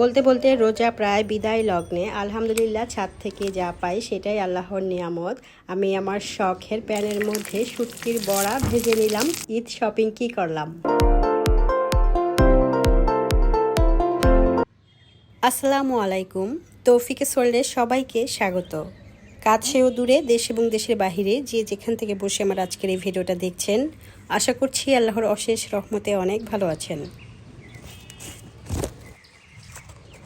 বলতে বলতে রোজা প্রায় বিদায় লগ্নে আলহামদুলিল্লাহ ছাদ থেকে যা পাই সেটাই আল্লাহর নিয়ামত। আমি আমার শখের প্যানের মধ্যে শুটকির বড়া ভেজে নিলাম, ঈদ শপিং কি করলাম? আসসালামু আলাইকুম, তৌফিকে সরলে সবাইকে স্বাগত। কাছে ও দূরে, দেশ এবং দেশের বাহিরে যে যেখান থেকে বসে আমার আজকের এই ভিডিওটা দেখছেন, আশা করছি আল্লাহর অশেষ রহমতে অনেক ভালো আছেন।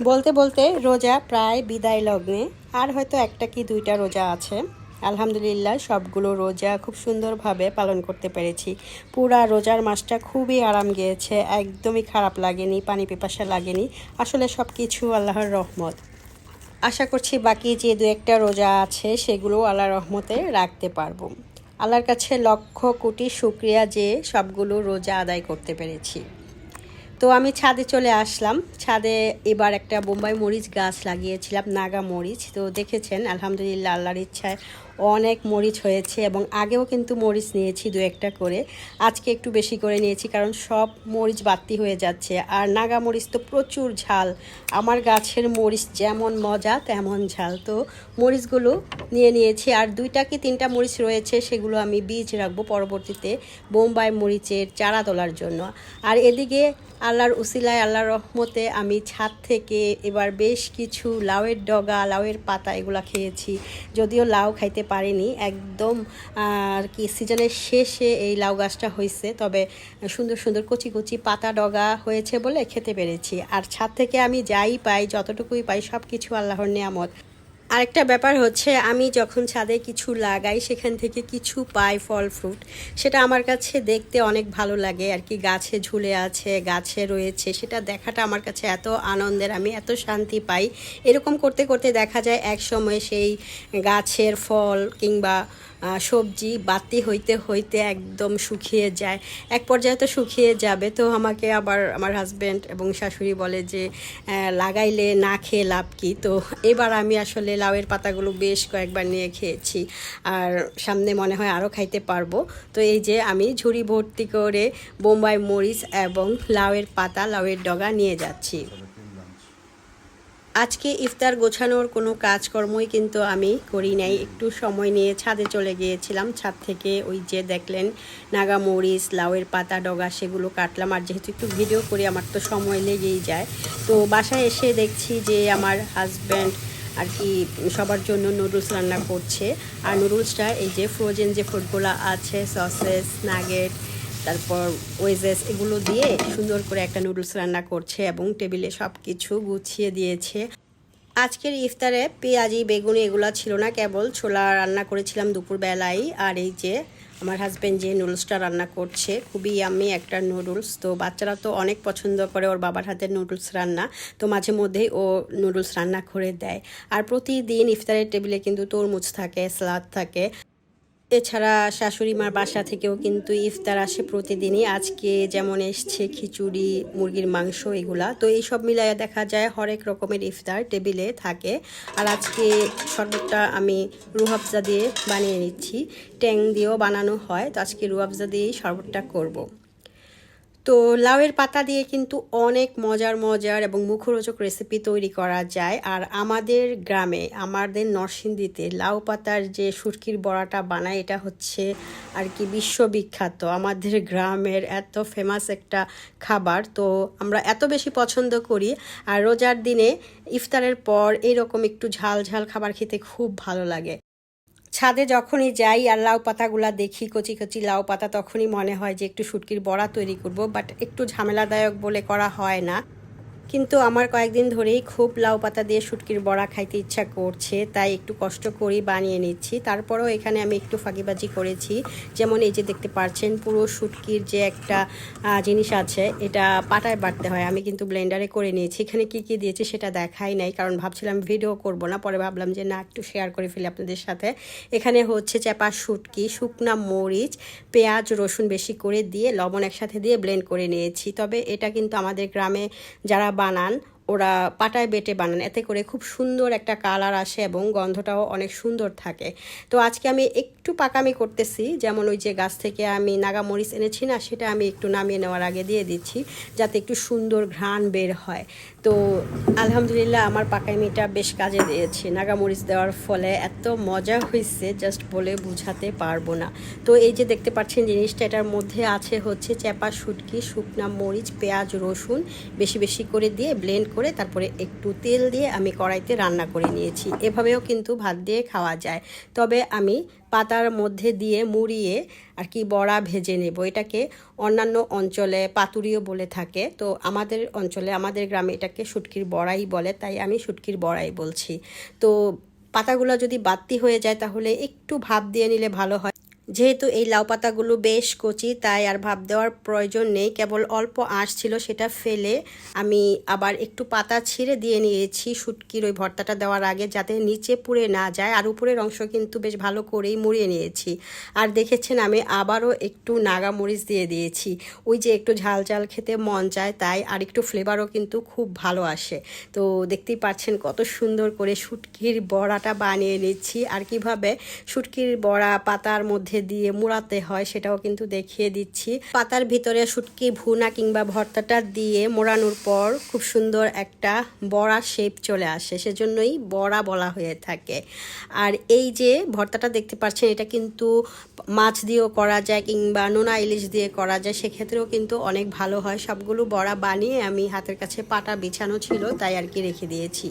বলতে বলতে রোজা প্রায় বিদায় লগ্নে, আর হয়তো একটা কি দুইটা রোজা আছে। আলহামদুলিল্লাহ, সবগুলো রোজা খুব সুন্দরভাবে পালন করতে পেরেছি। পুরা রোজার মাসটা খুবই আরাম গিয়েছে, একদমই খারাপ লাগেনি, পানি পিপাসা লাগেনি। আসলে সব কিছু আল্লাহর রহমত। আশা করছি বাকি যে দু একটা রোজা আছে, সেগুলো আল্লাহর রহমতে রাখতে পারব। আল্লাহর কাছে লক্ষ কোটি শুক্রিয়া যে সবগুলো রোজা আদায় করতে পেরেছি। তো আমি ছাদে চলে আসলাম। ছাদে এবার একটা বোম্বাই মরিচ গাছ লাগিয়েছিলাম, নাগা মরিচ। তো দেখেছেন, আলহামদুলিল্লাহ, আল্লাহর ইচ্ছায় অনেক মরিচ হয়েছে এবং আগেও কিন্তু মরিচ নিয়েছি দু একটা করে। আজকে একটু বেশি করে নিয়েছি কারণ সব মরিচ বাড়তি হয়ে যাচ্ছে। আর নাগা মরিচ তো প্রচুর ঝাল। আমার গাছের মরিচ যেমন মজা, তেমন ঝাল। তো মরিচগুলো নিয়ে নিয়েছি। আর দুইটা কি তিনটা মরিচ রয়েছে, সেগুলো আমি বীজ রাখব পরবর্তীতে বোম্বাই মরিচের চারা তোলার জন্য। আর এদিকে আল্লাহর উসিলায়, আল্লাহর রহমতে আমি ছাদ থেকে এবার বেশ কিছু লাউয়ের ডগা, লাউয়ের পাতা এগুলো খেয়েছি। যদিও লাউ খাইতে পারিনি, একদম, আর কি, সিজনের শেষে এই লাউ গাছটা হয়েছে তবে সুন্দর সুন্দর, কচি কচি পাতা ডগা হয়েছে বলে খেতে পেরেছি। আর ছাদ থেকে আমি যাই পাই, যতটুকুই পাই সব কিছু আল্লাহর নিয়ামত। আরেকটা ব্যাপার হচ্ছে, আমি যখন ছাদে কিছু লাগাই, সেখান থেকে কিছু পাই ফল ফ্রুট সেটা আমার কাছে দেখতে অনেক ভালো লাগে আর কি। গাছে ঝুলে আছে, গাছে রয়েছে, সেটা দেখাটা আমার কাছে এত আনন্দের, আমি এত শান্তি পাই। এরকম করতে করতে দেখা যায়, এক সময় সেই গাছের ফল কিংবা সবজি বাতি হইতে হইতে একদম শুকিয়ে যায়। এক পর্যায়ে তো শুকিয়ে যাবে, তো আমাকে আবার আমার হাজব্যান্ড এবং শাশুড়ি বলে যে লাগাইলে না খেয়ে লাভ কি? তো এবার আমি আসলে লাউয়ের পাতাগুলো বেশ কয়েকবার নিয়ে খেয়েছি। আর সামনে মনে হয় আরও খাইতে পারব। তো এই যে আমি ঝুড়ি ভর্তি করে বোম্বাই মরিচ এবং লাউয়ের পাতা, লাউয়ের ডগা নিয়ে যাচ্ছি। আজকে ইফতার গোছানোর কোনো কাজকর্মই কিন্তু আমি করি নাই। একটু সময় নিয়ে ছাদে চলে গিয়েছিলাম। ছাদ থেকে ওই যে দেখলেন নাগা মরিচ, লাউয়ের পাতা, ডগা সেগুলো কাটলাম। আর যেহেতু একটু ভিডিও করি, আমার তো সময় লেগেই যায়। তো বাসায় এসে দেখছি যে আমার হাজব্যান্ড আর কি সবার জন্য নুডলস রান্না করছে। আর নুডলসটা এই যে ফ্রোজেন যে ফুডগুলো আছে সসেস নাগেট তারপর ওয়েজেস এগুলো দিয়ে সুন্দর করে একটা নুডলস রান্না করছে এবং টেবিলে সব কিছু গুছিয়ে দিয়েছে। আজকের ইফতারে পেঁয়াজি, বেগুনি এগুলো ছিল না, কেবল ছোলা রান্না করেছিলাম দুপুরবেলায়। আর এই যে আমার হাজব্যান্ড যে নুডলসটা রান্না করছে, খুবই আমি একটা নুডলস তো বাচ্চারা তো অনেক পছন্দ করে ওর বাবার হাতের নুডলস রান্না। তো মাঝে মধ্যেই ও নুডলস রান্না করে দেয়। আর প্রতিদিন ইফতারের টেবিলে কিন্তু তরমুজ থাকে স্লাদ থাকে। এছাড়া শাশুড়ি মার বাসা থেকেও কিন্তু ইফতার আসে প্রতিদিনই। আজকে যেমন এসছে খিচুড়ি, মুরগির মাংস এগুলা। তো এই সব মিলাইয়া দেখা যায় হরেক রকমের ইফতার টেবিলে থাকে। আর আজকে শরবতটা আমি রুহাবজা দিয়ে বানিয়ে নিচ্ছি। ট্যাং দিয়েও বানানো হয়। তো আজকে রুহাবজা দিয়েই শরবতটা করব। তো লাউয়ের পাতা দিয়ে কিন্তু অনেক মজার মজার এবং মুখরোচক রেসিপি তৈরি করা যায়। আর আমাদের গ্রামে, আমাদের নরসিংদীতে লাউ পাতার যে সুটকির বড়াটা বানায়, এটা হচ্ছে আর কি বিশ্ববিখ্যাত। আমাদের গ্রামের এত ফেমাস একটা খাবার। তো আমরা এত বেশি পছন্দ করি। আর রোজার দিনে ইফতারের পর এরকম একটু ঝাল ঝাল খাবার খেতে খুব ভালো লাগে। ছাদে যখনই যাই আর লাউ পাতাগুলা দেখি, কচি কচি লাউ পাতা, তখনই মনে হয় যে একটু শুটকির বড়া তৈরি করব বাট একটু ঝামেলাদায়ক বলে করা হয় না। কিন্তু আমার কয়েকদিন ধরেই খুব লাউ পাতা দিয়ে শুটকির বড়া খাইতে ইচ্ছা করছে, তাই একটু কষ্ট করেই বানিয়ে নিচ্ছি। তারপরেও এখানে আমি একটু ফাঁকিবাজি করেছি। যেমন এই যে দেখতে পাচ্ছেন পুরো শুটকির যে একটা জিনিস আছে, এটা পাটায় বাটতে হয়। আমি কিন্তু ব্লেন্ডারে করে নিয়েছি। এখানে কি কি দিয়েছি সেটা দেখাই নাই, কারণ ভাবছিলাম ভিডিও করব না। পরে ভাবলাম যে না, একটু শেয়ার করে ফেলি আপনাদের সাথে। এখানে হচ্ছে চেপা শুটকি, শুকনা মরিচ, পেঁয়াজ, রসুন বেশি করে দিয়ে লবণ একসাথে দিয়ে ব্লেন্ড করে নিয়েছি। তবে এটা কিন্তু আমাদের গ্রামে যারা বানান। ওরা পাটায় বেটে বানান। এতে করে খুব সুন্দর একটা কালার আসে এবং গন্ধটাও অনেক সুন্দর থাকে। তো আজকে আমি একটু পাকামি করতেছি। যেমন ওই যে গাছ থেকে আমি নাগামরিচ এনেছি না, সেটা আমি একটু নামিয়ে নেওয়ার আগে দিয়ে দিচ্ছি, যাতে একটু সুন্দর ঘ্রাণ বের হয়। তো আলহামদুলিল্লাহ আমার পাকামিটা বেশ কাজে দিয়েছে। নাগামরিচ দেওয়ার ফলে এত মজা হয়েছে জাস্ট বলে বুঝাতে পারব না। তো এই যে দেখতে পাচ্ছেন জিনিসটা, এটার মধ্যে আছে হচ্ছে চেপা শুটকি, শুকনা মরিচ, পেঁয়াজ, রসুন, বেশি বেশি করে দিয়ে ব্লেন্ড করে তারপরে একটু তেল দিয়ে আমি কড়াইতে রান্না করে নিয়েছি। এভাবেও কিন্তু ভাত দিয়ে খাওয়া যায়। তবে আমি পাতার মধ্যে দিয়ে মুড়িয়ে আর কি বড়া ভেজে নেব। এটাকে অন্যান্য অঞ্চলে পাতুরিও বলে থাকে। তো আমাদের অঞ্চলে, আমাদের গ্রামে এটাকে শুটকির বড়াই বলে, তাই আমি শুটকির বড়াই বলছি। তো পাতাগুলো যদি বাড়তি হয়ে যায় তাহলে একটু ভাপ দিয়ে নিলে ভালো হয়। যেহেতু এই লাউ পাতাগুলো বেশ কচি, তাই আর ভাব দেওয়ার প্রয়োজন নেই। কেবল অল্প আঁশ ছিল, সেটা ফেলে আমি আবার একটু পাতা ছিঁড়ে দিয়ে নিয়েছি শুটকির ওই ভর্তাটা দেওয়ার আগে, যাতে নিচে পুড়ে না যায়। আর উপরের অংশ কিন্তু বেশ ভালো করেই মুড়িয়ে নিয়েছি। আর দেখেছেন, আমি আবারও একটু নাগা মরিচ দিয়ে দিয়েছি। ওই যে একটু ঝাল ঝাল খেতে মন চায়, তাই আর একটু ফ্লেভারও কিন্তু খুব ভালো আসে। তো দেখতেই পাচ্ছেন, কত সুন্দর করে শুটকির বড়াটা বানিয়ে নিচ্ছি। আর কীভাবে শুটকির বড়া পাতার মধ্যে দিয়ে মোড়াতে হয়, সেটাও কিন্তু দেখিয়ে দিচ্ছি। পাতার ভিতরে শুটকি, ভুনা কিংবা ভর্তাটা দিয়ে মোড়ানোর পর খুব সুন্দর একটা বড়া শেপ চলে আসে, সেজন্যই বড়া বলা হয়ে থাকে। আর এই যে ভর্তাটা দেখতে পাচ্ছেন, এটা কিন্তু মাছ দিয়েও করা যায় কিংবা নোনা ইলিশ দিয়ে করা যায়, সেক্ষেত্রেও কিন্তু অনেক ভালো হয়। সবগুলো বড়া বানিয়ে আমি হাতের কাছে পাটা বিছানো ছিল, তাই আর কি রেখে দিয়েছি।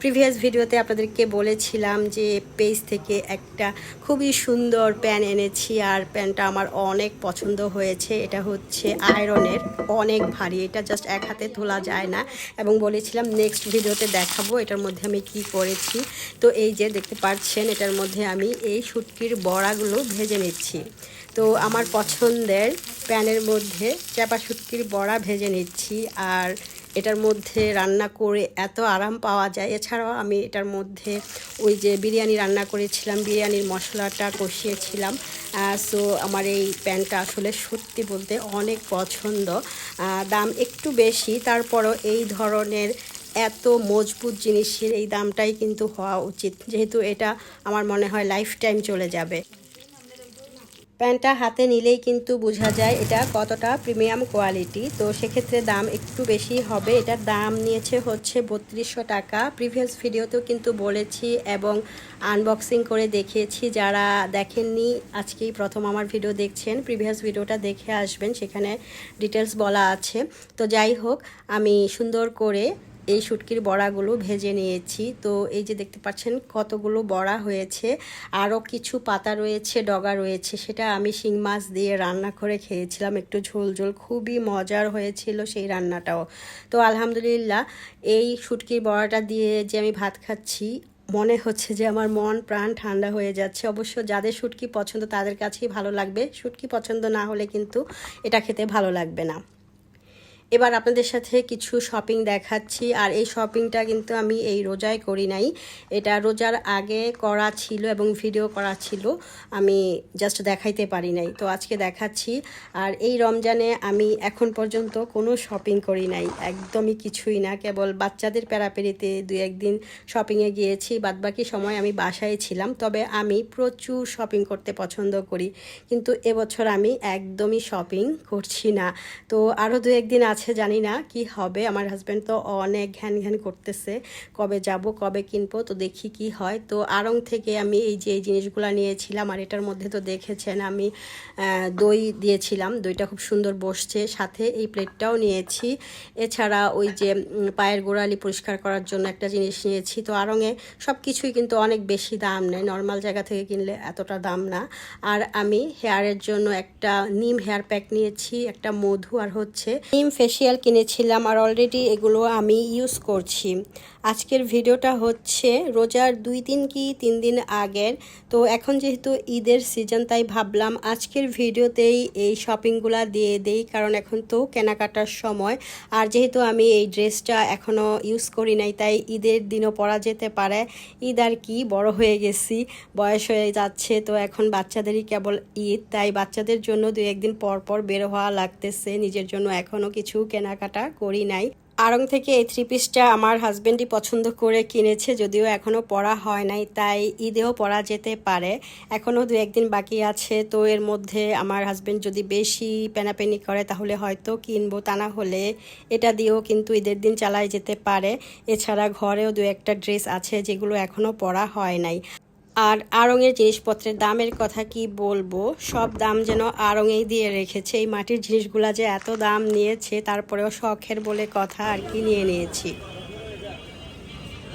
প্রিভিয়াস ভিডিওতে আপনাদেরকে বলেছিলাম যে পেজ থেকে একটা খুবই সুন্দর প্যান এনে এনেছি আর প্যান্টটা আমার অনেক পছন্দ হয়েছে। এটা হচ্ছে আয়রনের, অনেক ভারী। এটা জাস্ট এক হাতে তোলা যায় না। এবং বলেছিলাম নেক্সট ভিডিওতে দেখাবো এটার মধ্যে আমি কি করেছি। তো এই যে দেখতে পাচ্ছেন, এটার মধ্যে আমি এই শুটকির বড়াগুলো ভেজে নিচ্ছি। তো আমার পছন্দের প্যানের মধ্যে চাপা শুটকির বড়া ভেজে নিচ্ছি। আর এটার মধ্যে রান্না করে এত আরাম পাওয়া যায়। এছাড়াও আমি এটার মধ্যে ওই যে বিরিয়ানি রান্না করেছিলাম, বিরিয়ানির মশলাটা কষিয়েছিলাম। সো আমার এই প্যান্টটা আসলে সত্যি বলতে অনেক পছন্দ। দাম একটু বেশি, তারপরও এই ধরনের এত মজবুত জিনিসের এই দামটাই কিন্তু হওয়া উচিত। যেহেতু এটা আমার মনে হয় লাইফ টাইম চলে যাবে। প্যান্টটা হাতে নিলেই কিন্তু বোঝা যায় এটা কতটা প্রিমিয়াম কোয়ালিটি। তো সেক্ষেত্রে দাম একটু বেশি হবে। এটার দাম নিয়েছে হচ্ছে বত্রিশশো টাকা। প্রিভিয়াস ভিডিওতেও কিন্তু বলেছি এবং আনবক্সিং করে দেখিয়েছি। যারা দেখেননি, আজকেই প্রথম আমার ভিডিও দেখছেন, প্রিভিয়াস ভিডিওটা দেখে আসবেন। সেখানে ডিটেলস বলা আছে। তো যাই হোক, আমি সুন্দর করে এই শুটকির বড়াগুলো ভেজে নিয়েছি। তো এই যে দেখতে পাচ্ছেন কতগুলো বড়া হয়েছে, আরও কিছু পাতা রয়েছে, ডগা রয়েছে, সেটা আমি শিং মাছ দিয়ে রান্না করে খেয়েছিলাম। একটু ঝোল ঝোল খুবই মজার হয়েছিল সেই রান্নাটাও। তো আলহামদুলিল্লাহ, এই শুটকির বড়াটা দিয়ে যে আমি ভাত খাচ্ছি, মনে হচ্ছে যে আমার মন, প্রাণ ঠান্ডা হয়ে যাচ্ছে। অবশ্য যাদের শুটকি পছন্দ তাদের কাছেই ভালো লাগবে। শুটকি পছন্দ না হলে কিন্তু এটা খেতে ভালো লাগবে না। এবার আপনাদের সাথে কিছু শপিং দেখাচ্ছি, আর এই শপিংটা কিন্তু আমি এই রোজায় করি নাই। এটা রোজার আগে করা ছিল এবং ভিডিও করা ছিল, আমি জাস্ট দেখাইতে পারি নাই। তো আজকে দেখাচ্ছি, আর এই রমজানে আমি এখন পর্যন্ত কোনো শপিং করি নাই, একদমই কিছুই না। কেবল বাচ্চাদের প্যারাপেরিতে দু একদিন শপিংয়ে গিয়েছি, বাদবাকি সময় আমি বাসায় ছিলাম। তবে আমি প্রচুর শপিং করতে পছন্দ করি, কিন্তু এবছর আমি একদমই শপিং করছি না। তো আরও দু একদিন আছে আছে জানি না কি হবে। আমার হাজব্যান্ড তো অনেক ঘ্যান ঘ্যান করতেছে, কবে যাব, কবে কিনবো, তো দেখি কি হয়। তো আড়ং থেকে আমি এই যে এই জিনিসগুলো নিয়েছিলাম, আর এটার মধ্যে তো দেখেছেন আমি দই দিয়েছিলাম। দইটা খুব সুন্দর বসছে। সাথে এই প্লেটটাও নিয়েছি। এছাড়া ওই যে পায়ের গোড়ালি পরিষ্কার করার জন্য একটা জিনিস নিয়েছি। তো আড়ংয়ে সব কিছুই কিন্তু অনেক বেশি দাম নেয়। নর্মাল জায়গা থেকে কিনলে এতটা দাম না। আর আমি হেয়ারের জন্য একটা নিম হেয়ার প্যাক নিয়েছি, একটা মধু, আর হচ্ছে নিম ফেস ফেসিয়াল কিনেছিলাম আর অলরেডি এগুলো আমি ইউজ করছি। আজকের ভিডিওটা হচ্ছে রোজার দুই দিন কি তিন দিন আগের। তো এখন যেহেতু ঈদের সিজন তাই ভাবলাম আজকের ভিডিওতেই এই শপিংগুলো দিয়ে দেই, কারণ এখন তো কেনাকাটার সময়। আর যেহেতু আমি এই ড্রেসটা এখনও ইউজ করি নাই, তাই ঈদের দিনও পরা যেতে পারে। ঈদ আর কি, বড় হয়ে গেছি, বয়স হয়ে যাচ্ছে, তো এখন বাচ্চাদেরই কেবল ঈদ, তাই বাচ্চাদের জন্য দু একদিন পর পর বের হওয়া লাগতেছে, নিজের জন্য এখনও কিছু কেনাকাটা করি নাই। আড়ং থেকে এই থ্রি পিসটা আমার হাজব্যান্ডই পছন্দ করে কিনেছে, যদিও এখনও পরা হয় নাই, তাই ঈদেও পরা যেতে পারে। এখনও দু একদিন বাকি আছে, তো এর মধ্যে আমার হাজবেন্ড যদি বেশি পেনাপেনি করে, তাহলে হয়তো কিনবো, তা না হলে এটা দিয়েও কিন্তু ঈদের দিন চালাই যেতে পারে। এছাড়া ঘরেও দু একটা ড্রেস আছে, যেগুলো এখনও পরা হয় নাই। আর আড়ঙের জিনিসপত্রের দামের কথা কি বলব? সব দাম যেন আড়ঙেই দিয়ে রেখেছে। এই মাটির জিনিসগুলা যে এত দাম নিয়েছে, তারপরেও শখের বলে কথা আর কি নিয়ে নিয়েছি।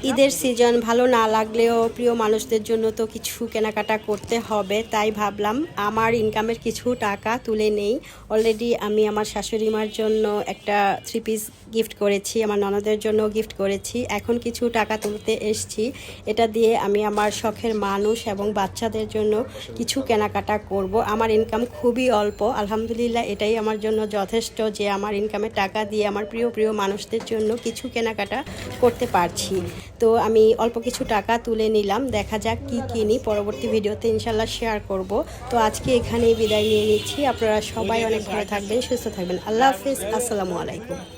ঈদের সিজন ভালো না লাগলেও প্রিয় মানুষদের জন্য তো কিছু কেনাকাটা করতে হবে, তাই ভাবলাম আমার ইনকামের কিছু টাকা তুলে নেই। অলরেডি আমি আমার শাশুড়ি মার জন্য একটা থ্রি পিস গিফট করেছি, আমার ননদের জন্য গিফট করেছি। এখন কিছু টাকা তুলতে এসছি, এটা দিয়ে আমি আমার শখের মানুষ এবং বাচ্চাদের জন্য কিছু কেনাকাটা করব। আমার ইনকাম খুবই অল্প, আলহামদুলিল্লাহ এটাই আমার জন্য যথেষ্ট যে আমার ইনকামের টাকা দিয়ে আমার প্রিয় প্রিয় মানুষদের জন্য কিছু কেনাকাটা করতে পারছি। তো আমি অল্প কিছু টাকা তুলে নিলাম, দেখা যাক কি কিনি, পরবর্তী ভিডিওতে ইনশাল্লাহ শেয়ার করব। তো আজকে এখানেই বিদায় নিয়ে নিচ্ছি, আপনারা সবাই অনেক ভালো থাকবেন, সুস্থ থাকবেন। আল্লাহ হাফিজ, আসসালামু আলাইকুম।